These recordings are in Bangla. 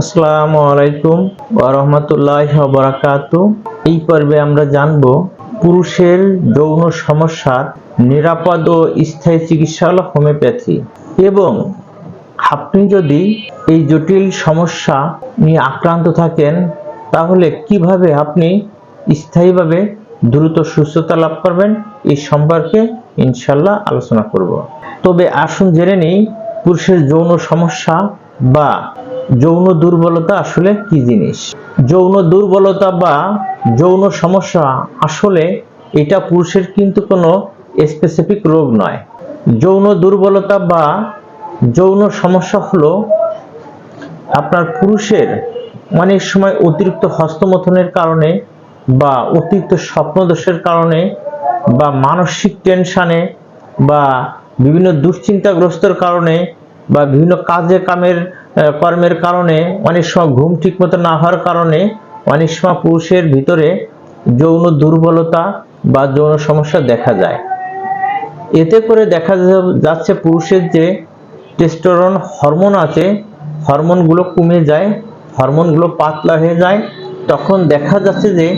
আসসালামু আলাইকুম ওরহমতুল্লাহ বরাকাতু এই পর্বে আমরা জানব পুরুষের যৌন সমস্যার নিরাপদ ও স্থায়ী চিকিৎসা হল হোমিওপ্যাথি। এবং আপনি যদি এই জটিল সমস্যা নিয়ে আক্রান্ত থাকেন, তাহলে কীভাবে আপনি স্থায়ীভাবে দ্রুত সুস্থতা লাভ করবেন এই সম্পর্কে ইনশাল্লাহ আলোচনা করব। তবে আসুন জেনে নিই, পুরুষের যৌন সমস্যা বা যৌন দুর্বলতা আসলে কি জিনিস? যৌন দুর্বলতা বা যৌন সমস্যা আসলে এটা পুরুষের কিন্তু কোনো স্পেসিফিক রোগ নয়। যৌন দুর্বলতা বা যৌন সমস্যা হলো আপনার পুরুষের অনেক সময় অতিরিক্ত হস্তমথনের কারণে বা অতিরিক্ত স্বপ্নদোষের কারণে বা মানসিক টেনশানে বা বিভিন্ন দুশ্চিন্তাগ্রস্তর কারণে বা বিভিন্ন কাজে কামের কর্মের কারণে অনেক সময় ঘুম ঠিক মতো না হওয়ার কারণে অনেক সময় পুরুষের ভিতরে যৌন দুর্বলতা বা যৌন সমস্যা দেখা যায়। এতে করে দেখা যাচ্ছে পুরুষের যে টেস্টোরন হরমোন আছে হরমোনগুলো কমে যায় হরমোনগুলো পাতলা হয়ে যায়। তখন দেখা যাচ্ছে যে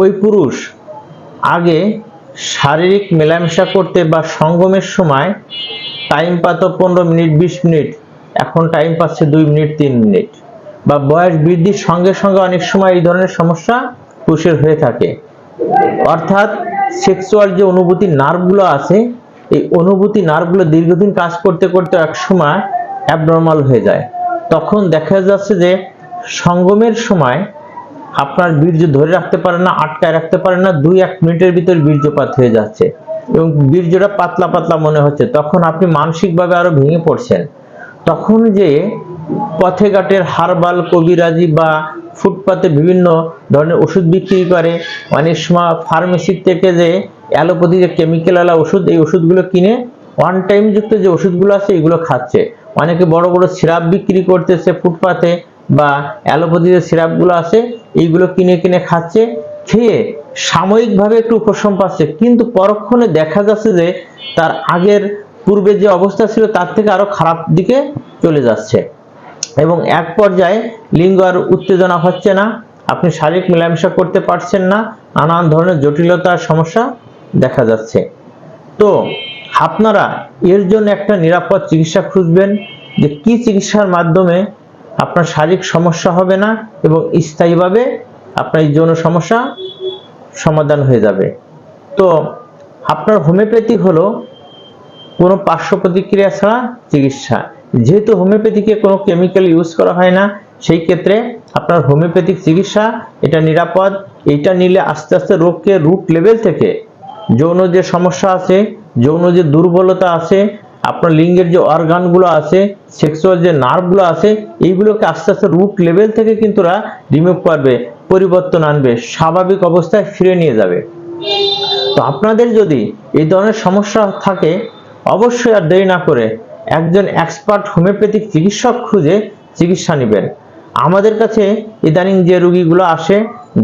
ওই পুরুষ আগে শারীরিক মেলামেশা করতে বা সঙ্গমের সময় টাইম পাত পনেরো মিনিট, বিশ মিনিট। এখন টাইম পাচ্ছে দুই মিনিট, তিন মিনিট। বা বয়স বৃদ্ধির সঙ্গে সঙ্গে অনেক সময় এই ধরনের সমস্যা পুরুষের হয়ে থাকে। অর্থাৎ সেক্সুয়াল যে অনুভূতি নার্ভগুলো আছে, এই অনুভূতি নার্ভগুলো দীর্ঘদিন কাজ করতে করতে এক সময় অ্যাবনর্মাল হয়ে যায়। তখন দেখা যাচ্ছে যে সঙ্গমের সময় আপনার বীর্য ধরে রাখতে পারে না, আটকায় রাখতে পারে না, দুই এক মিনিটের ভিতর বীর্যপাত হয়ে যাচ্ছে। এবং বীর্যটা পাতলা পাতলা মনে হচ্ছে, তখন আপনি মানসিকভাবে আরও ভেঙে পড়ছেন। তখন যে পথে ঘাটের হারবাল, কবিরাজি বা ফুটপাতে বিভিন্ন ধরনের ওষুধ বিক্রি করে অনেক সময় ফার্মেসির থেকে যে অ্যালোপ্যাথি যে কেমিক্যাল ওষুধ, এই ওষুধগুলো কিনে ওয়ান টাইম যুক্ত যে ওষুধগুলো আছে, এগুলো খাচ্ছে। অনেকে বড় বড় সিরাপ বিক্রি করতেছে ফুটপাতে বা অ্যালোপ্যাথি যে সিরাপগুলো আছে, এইগুলো কিনে কিনে খাচ্ছে, খেয়ে সাময়িকভাবে একটু উপশম পাচ্ছে, কিন্তু পরক্ষণে দেখা যাচ্ছে যে তার আগের পূর্বে যে অবস্থা ছিল তার থেকে আরও খারাপ দিকে চলে যাচ্ছে। এবং এক পর্যায়ে লিঙ্গ আর উত্তেজনা হচ্ছে না, আপনি শারীরিক মেলামেশা করতে পারছেন না, নানান ধরনের জটিলতার সমস্যা দেখা যাচ্ছে। তো আপনারা এর জন্য একটা নিরাপদ চিকিৎসা খুঁজবেন যে কি চিকিৎসার মাধ্যমে আপনার শারীরিক সমস্যা হবে না এবং স্থায়ীভাবে আপনার এই যৌন সমস্যা সমাধান হয়ে যাবে। তো আপনার হোমিওপ্যাথি হলো কোনো পার্শ্ব প্রতিক্রিয়া ছাড়া চিকিৎসা। যেহেতু হোমিওপ্যাথিকে কোনো কেমিক্যাল ইউজ করা হয় না, সেই ক্ষেত্রে আপনার হোমিওপ্যাথিক চিকিৎসা এটা নিরাপদ। এইটা নিলে আস্তে আস্তে রোগকে রুট লেভেল থেকে যৌন যে সমস্যা আছে, যৌন যে দুর্বলতা আছে, আপনার লিঙ্গের যে অর্গানগুলো আছে সেক্সুয়াল যে নার্ভগুলো আছে, এইগুলোকে আস্তে আস্তে রুট লেভেল থেকে কিন্তু রিমুভ করবে। পরিবর্তন আনবে, স্বাভাবিক অবস্থায় ফিরে নিয়ে যাবে। তো আপনাদের যদি এই ধরনের সমস্যা থাকে, অবশ্যই আর দেরি না করে একজন এক্সপার্ট হোমিওপ্যাথিক চিকিৎসক খুঁজে চিকিৎসা নেবেন। আমাদের কাছে ইদানিং যে রুগীগুলো আসে,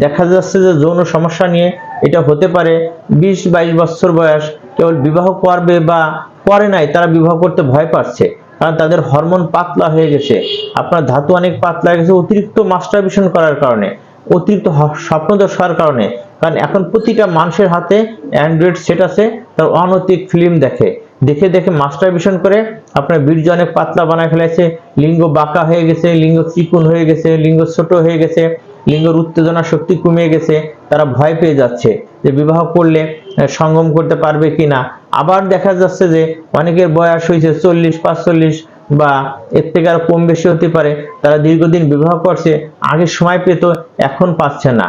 দেখা যাচ্ছে যে যৌন সমস্যা নিয়ে এটা হতে পারে, বিশ বাইশ বছর বয়স, কেবল বিবাহ করবে বা করে নাই, তারা বিবাহ করতে ভয় পাচ্ছে, কারণ তাদের হরমোন পাতলা হয়ে গেছে। আপনার ধাতু অনেক পাতলা হয়ে গেছে, অতিরিক্ত মাস্টারবেশন করার কারণে। অতিরিক্ত স্বপ্নদোষ হওয়ার কারণে। কারণ এখন প্রতিটা মানুষের হাতে অ্যান্ড্রয়েড সেট আছে, তার অনৈতিক ফিল্ম দেখে। দেখে দেখে মাস্টারবেশন করে, আপনার বীর্য অনেক পাতলা বানায় ফেলেছে, লিঙ্গ বাঁকা হয়ে গেছে, লিঙ্গ চিকুন হয়ে গেছে, লিঙ্গ ছোট হয়ে গেছে, লিঙ্গর উত্তেজনা শক্তি কমে গেছে, তারা ভয় পেয়ে যাচ্ছে যে বিবাহ করলে সঙ্গম করতে পারবে কিনা। আবার দেখা যাচ্ছে যে অনেকের বয়স হয়েছে চল্লিশ, পাঁচচল্লিশ বা এর থেকে আর কম বেশি হতে পারে, তারা দীর্ঘদিন বিবাহ করছে, আগে সময় পেত, এখন পাচ্ছে না।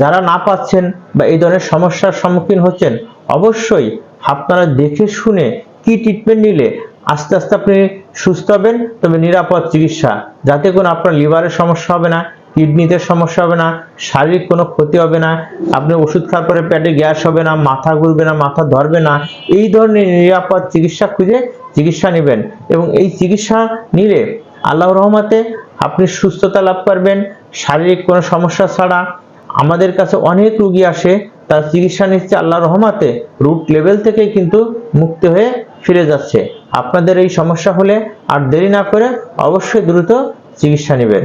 যারা না পাচ্ছেন বা এই ধরনের সমস্যার সম্মুখীন হচ্ছেন, অবশ্যই আপনারা দেখে শুনে কি ট্রিটমেন্ট নিলে আস্তে আস্তে আপনি সুস্থ হবেন, তবে নিরাপদ চিকিৎসা, যাতে কোনো আপনার লিভারের সমস্যা হবে না কিডনিতে সমস্যা হবে না, শারীরিক কোনো ক্ষতি হবে না, আপনি ওষুধ খাওয়ার পরে পেটে গ্যাস হবে না, মাথা ঘুরবে না, মাথা ধরবে না, এই ধরনের নিরাপদ চিকিৎসা খুঁজে চিকিৎসা নেবেন এবং এই চিকিৎসা নিলে আল্লাহ রহমাতে আপনি সুস্থতা লাভ করবেন, শারীরিক কোনো সমস্যা ছাড়া। আমাদের কাছে অনেক রুগী আসে, তার চিকিৎসা নিচ্ছে আল্লাহ রহমাতে রুট লেভেল থেকেই কিন্তু মুক্ত হয়ে ফিরে যাচ্ছে। আপনাদের এই সমস্যা হলে আর দেরি না করে অবশ্যই দ্রুত চিকিৎসা নেবেন।